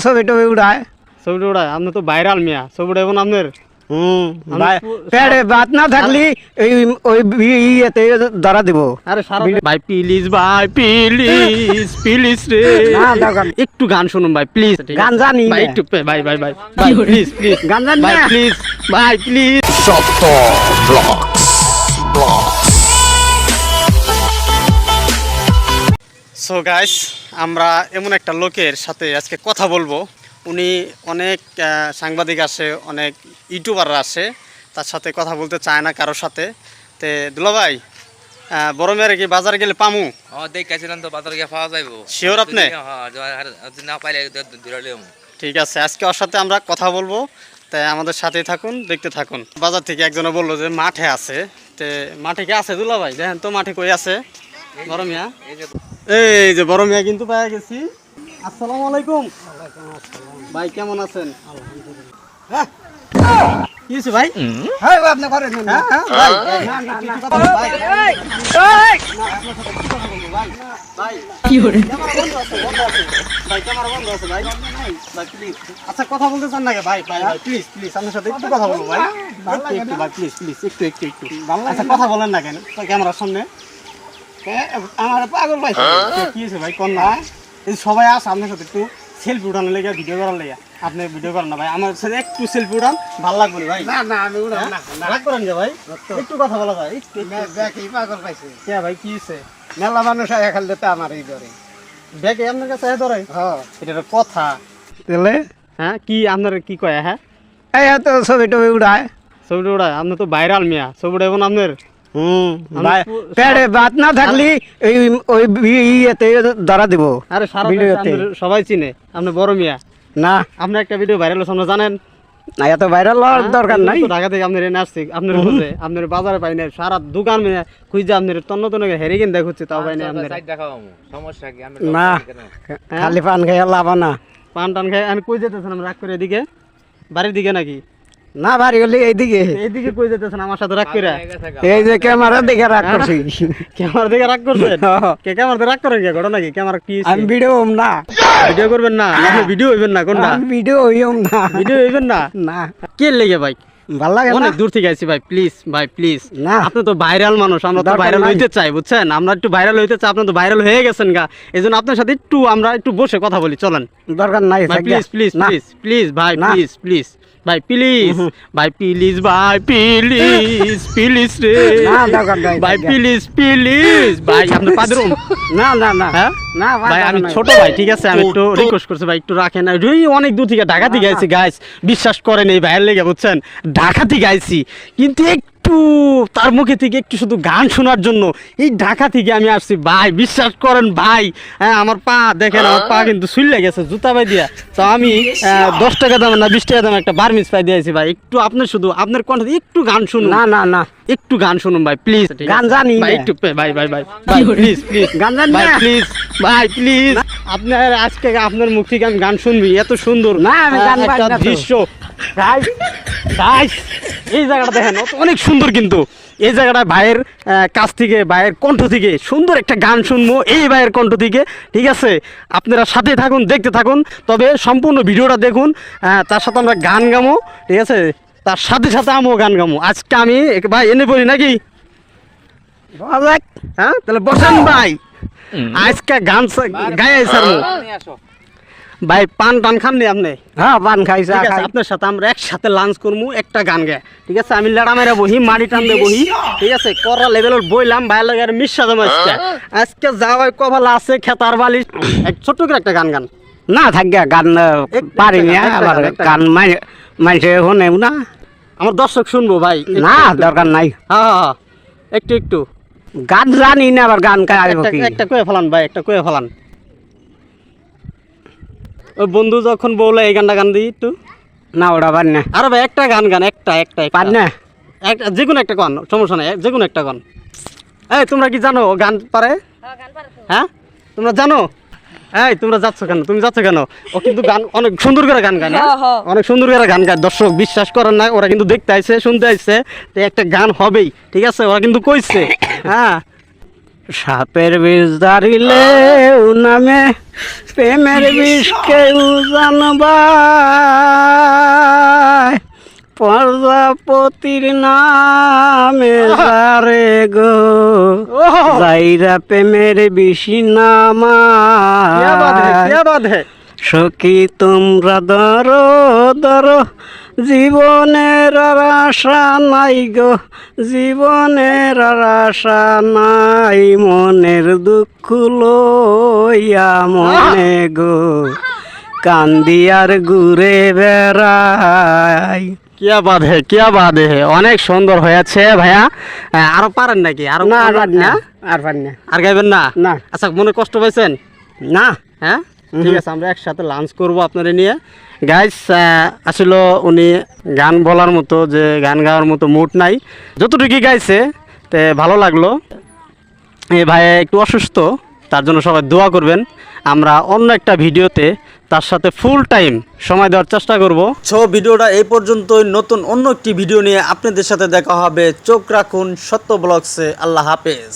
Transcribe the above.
ছবি টবি উড়ায়। ওটা আপনি তো ভাইরাল মিয়া। আপনার হুম আমি ভাই- পু- না থাকলি এই ওই ইয়েতে ধরা দিব। আরে ভাই প্লিজ ভাই প্লিজ প্লিজ রে। একটু গান শুনুন ভাই প্লিজ গান জানি ভাই একটু ভাই ভাই ভাই প্লিজ প্লিজ গান জানি ভাই প্লিজ ভাই প্লিজ সপ্ত সো গাইস আমরা এমন একটা লোকের সাথে আজকে কথা বলব। উনি অনেক সাংবাদিক আসে অনেক ইউটিউবাররা আসে তার সাথে কথা বলতে চায় না কারোর সাথে। তে দুলা ভাই আহ, বড় মেয়ের কি বাজার গেলে পামু? ও তো বাজার গিয়ে পাওয়া যাইব। Sure আপনি? হ্যাঁ না পাইলে ঠিক আছে আজকে ওর সাথে আমরা কথা বলব। তাই আমাদের সাথেই থাকুন দেখতে থাকুন। বাজার থেকে একজনে বলল যে মাঠে আছে। তে মাঠে কি আছে দুলা ভাই? দেখেন তো মাঠে কই আছে। বড় মিয়া। এই যে বড় মিয়া কিন্তু পাওয়া গেছি। আসসালামু আলাইকুম। ভাই কেমন আছেন? কি হয়েছে ভাই? হ্যাঁ আপনি করেন না। হ্যাঁ হ্যাঁ। ভাই না, না, না, কথা বলব, ভাই। ভাই, ক্যামেরা বন্ধ আছে, ভাই, ক্যামেরা বন্ধ আছে, ভাই। ভাই, please। আচ্ছা কথা বলতে চান নাকি? ভাই ভাই ভাই। প্লিজ প্লিজ আপনার সাথে একটু কথা বলব ভাই। একটু একটু ভাই প্লিজ প্লিজ একটু একটু একটু। আচ্ছা কথা বলেন না কেন? তো ক্যামেরার সামনে। আমার পাগল ভাই। কি হয়েছে ভাই? কোন না? সবাই আসে আপনার সাথে একটু সেলফি উঠানোর লেগে ভিডিও করার লেগে। আপনি ভিডিও করেন না ভাই। আমার সাথে একটু সেলফি উঠান ভালো লাগবে ভাই। না না আমি না হ্যাঁ? রাগ করেন যে ভাই? একটু কথা বলা একটু। দেখি পাগল পাইছে। কে ভাই কি হয়েছে? মেলা মানুষ আয়া খালি তো আমার এই ধরে ব্যাগে আপনার কাছে ধরে? হ্যাঁ। এটা কথা। তাহলে হ্যাঁ কি আপনার কি কয় হ্যাঁ? এই এত ছবি টবি উড়ায়। ছবিটা ওটা আপনি তো ভাইরাল মিয়া। ছবিটা এখন আপনার হুম না থাকলি এই ওই ইয়েতে ধরা দিব। আরে সারা সবাই চিনে আপনি বড় মিয়া। না। আপনার একটা ভিডিও ভাইরাল হচ্ছে আমরা জানেন? না এত ভাইরাল হওয়ার হ্যাঁ? দরকার নাই। তো ঢাকা থেকে আপনার এনে আসছি আপনার খুঁজে আপনার বাজারে পাই না সারা দোকান খুঁজে আপনার তন্ন তন্ন হেরে কিন দেখ হচ্ছে তাও পাই না আপনার। সমস্যা কি? না খালি পান লাভ না। পান টান খাই আমি কই যেতেছেন আমরা রাগ করে এদিকে? বাড়ির দিকে নাকি? না ভারী গেলি এইদিকে। এইদিকে কই যেতেছেন আমার সাথে রাগ করে এই যে ক্যামেরা দেখে রাগ হ্যাঁ? করছি। ক্যামেরা দিকে রাগ করছেন? কে ক্যামেরা রাগ করেন কি ঘটনা কি? ক্যামেরা কি আমি ভিডিও হম না। ভিডিও করবেন না? আপনি ভিডিও হইবেন না কোনটা? না ভিডিও হইম না। ভিডিও হইবেন না? না। কে লেগে ভাই ভালো লাগে না? অনেক দূর থেকে আইছি ভাই প্লিজ ভাই প্লিজ না। আপনি তো ভাইরাল মানুষ আমরা তো ভাইরাল হইতে চাই বুঝছেন? আমরা একটু ভাইরাল হইতে চাই আপনি তো ভাইরাল হয়ে গেছেন গা। এই জন্য আপনার সাথে একটু আমরা একটু বসে কথা বলি চলেন। দরকার নাই প্লিজ প্লিজ না। প্লিজ প্লিজ ভাই না। প্লিজ প্লিজ ভাই প্লিজ ভাই প্লিজ ভাই প্লিজ প্লিজ রে। না, দরকার নাই, ভাই প্লিজ প্লিজ ভাই আপনি পাদরুম না না না। হ্যাঁ? না ভাই আমি ছোট ভাই ঠিক আছে? আমি একটু রিকোয়েস্ট করছি ভাই একটু রাখেন। অনেক দূর থেকে ঢাকা থেকে আইছি গাইস বিশ্বাস করেন এই ভাইয়ের লেগে বুঝছেন? ঢাকা থেকে আইছি কিন্তু একটু তার মুখে থেকে একটু শুধু গান শোনার জন্য এই ঢাকা থেকে আমি আসছি। ভাই বিশ্বাস করেন ভাই হ্যাঁ আমার পা দেখেন আমার পা কিন্তু সুইলে গেছে জুতা পাই দিয়া তো আমি দশ টাকা দাম না বিশ টাকা দাম একটা বার্মিস পাই দিয়েছি ভাই। একটু আপনার শুধু আপনার কণ্ঠে একটু গান শুনুন। না না না। একটু গান শুনুন ভাই প্লিজ গান জানি ভাই একটু ভাই ভাই ভাই ভাই প্লিজ প্লিজ গান জানি ভাই প্লিজ ভাই প্লিজ আপনার আজকে আপনার মুখ থেকে আমি গান শুনবি এত সুন্দর। না, একটা দৃশ্য। গাইস গাইস এই জায়গাটা দেখেন অনেক সুন্দর কিন্তু। এই জায়গাটা ভাইয়ের কাছ থেকে ভাইয়ের কণ্ঠ থেকে সুন্দর একটা গান শুনব এই ভাইয়ের কণ্ঠ থেকে ঠিক আছে? আপনারা সাথে থাকুন দেখতে থাকুন তবে সম্পূর্ণ ভিডিওটা দেখুন আহ, তার সাথে আমরা গান গামো ঠিক আছে? তার সাথে সাথে আমিও গান গামো। আজকে আমি ভাই এনে পড়ি নাকি? হ্যাঁ তাহলে বসেন ভাই। আজকে গান গায়ে স্যার ভাই পান টান খান নি আপনি? হ্যাঁ। পান খাইছে ঠিক আছে আপনার সাথে আমরা একসাথে লাঞ্চ করব একটা গান গায়ে। ঠিক আছে আমি লেড়া মেরা বহি মাটি টান দিয়ে বহি। ঠিক আছে করা লেভেলের বইলাম ভাই লাগে আর মিশা দেবো আজকে। আজকে যা হয় কপাল আছে খেতার বালি। এক ছোট্ট করে একটা গান গান। না থাকিয়া গান পারি না আবার গান, মাইছে শুনে না? আমার দর্শক শুনব ভাই। না। দরকার নাই। হ্যাঁ হ্যাঁ, হ্যাঁ। একটু একটু। গান জানি না আবার গান একটা কয়ে ফেলান ভাই একটা কয়ে ফেলান। বন্ধু যখন বলল এই গানটা গান দিই একটু। না ওটা পারি না। আরে ভাই একটা গান গান একটা একটা পার পারি না। একটা যে কোনো একটা গান সমস্যা নাই যে কোনো একটা গান। এই তোমরা কি জানো গান পারে? হ্যাঁ তোমরা জানো? এই তোমরা যাচ্ছ কেন? তুমি যাচ্ছ কেন? ও কিন্তু গান অনেক সুন্দর করে গান গায় অনেক সুন্দর করে গান গায়। দর্শক বিশ্বাস করেন না ওরা কিন্তু দেখতে আইছে শুনতে আইছে তো একটা গান হবেই ঠিক আছে? ওরা কিন্তু কইছে হ্যাঁ? সাপের বিষ দাঁড়িলে নামে প্রেমের বিষ কেউ জানবায়। প্রজাপতির নামে রে গো যাইরা প্রেমের বিষি নামা সখী তোমরা দর দর জীবনের আশা নাই গো জীবনের আশা নাই। মনের দুঃখ লইয়া মনে গো কান্দি আর ঘুরে বেড়াই। কিয়া বাদ হে কিয়া বাদ হে অনেক সুন্দর হয়েছে ভাইয়া। আরও পারেন নাকি? হ্যাঁ? আর না আর পারেন না। আর গাইবেন না? না। আচ্ছা মনে কষ্ট পাইছেন? না। হ্যাঁ? ঠিক আছে আমরা একসাথে লাঞ্চ করব আপনারা নিয়ে। গাইস আসলে উনি গান বলার মতো যে গান গাওয়ার মতো মুড নাই। যতটুকু গাইছে তে ভালো লাগল। এ ভাই একটু অসুস্থ তার জন্য সবাই দোয়া করবেন। আমরা অন্য একটা ভিডিওতে তার সাথে ফুল টাইম সময় দেওয়ার চেষ্টা করব। সো ভিডিওটা এই পর্যন্তই। নতুন অন্য একটি ভিডিও নিয়ে আপনাদের সাথে দেখা হবে। চোখ রাখুন সত্য ব্লগসে। আল্লাহ হাফেজ।